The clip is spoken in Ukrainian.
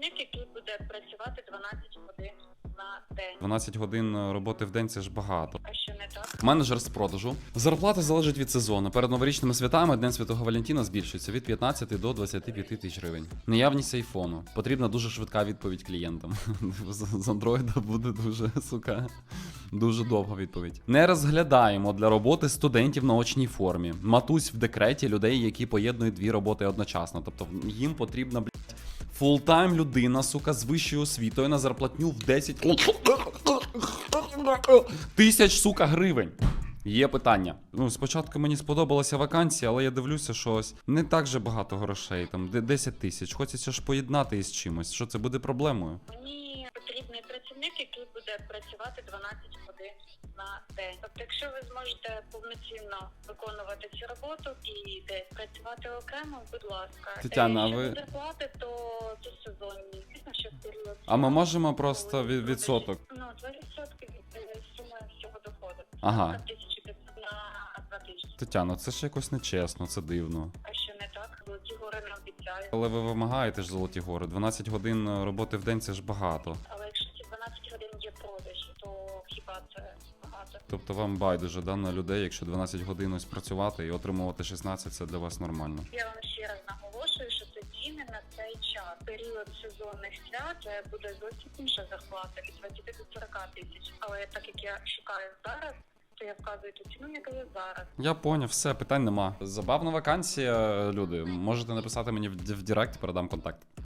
працівник, який буде працювати 12 годин на день. 12 годин е, роботи в день це ж багато. А що не так? Менеджер з продажу. Зарплата залежить від сезону. Перед новорічними святами День Святого Валентина збільшується від 15 до 25 тисяч гривень. Наявність айфону. Потрібна дуже швидка відповідь клієнтам. З з андроїда буде дуже сука. Дуже довга відповідь. Не розглядаємо для роботи студентів на очній формі. Матусь в декреті людей, які поєднують дві роботи одночасно. Тобто їм потрібна фултайм людина, сука, з вищою освітою на зарплатню в 10 тисяч, сука, гривень. Є питання. Ну, спочатку мені сподобалася вакансія, але я дивлюся, що ось не так же багато грошей, там де 10 тисяч. Хочеться ж поєднати із чимось. Що це буде проблемою? Мені потрібний працівник, який буде працювати 12 годин на день. Тобто, якщо ви зможете повноцінно виконувати цю роботу і десь працювати окремо, будь ласка. Тетяна, а ви- зарплати, то це сезонні. Звісно, що період. А ми можемо просто від, відсоток. Ну, 2% від е, суми всього доходу. Ага. 1500 на 2 тижні. Тетяно, це ж якось нечесно, це дивно. А що не так? Золоті гори не обіцяють. Але ви вимагаєте ж золоті гори. 12 годин е, роботи в день це ж багато. Але якщо ці 12 годин є продажі, то хіба це багато? Тобто вам байдуже да, на людей, якщо 12 годин ось працювати і отримувати 16, це для вас нормально. Я вам ще раз наголошую, час. Період сезонних свят буде зовсім інша зарплата від 20 до 40 тисяч. Але так як я шукаю зараз, я вказую ту ціну, яка зараз. Я поняв, все, питань нема. Забавна вакансія, люди. Можете написати мені в, в Директ, передам контакт.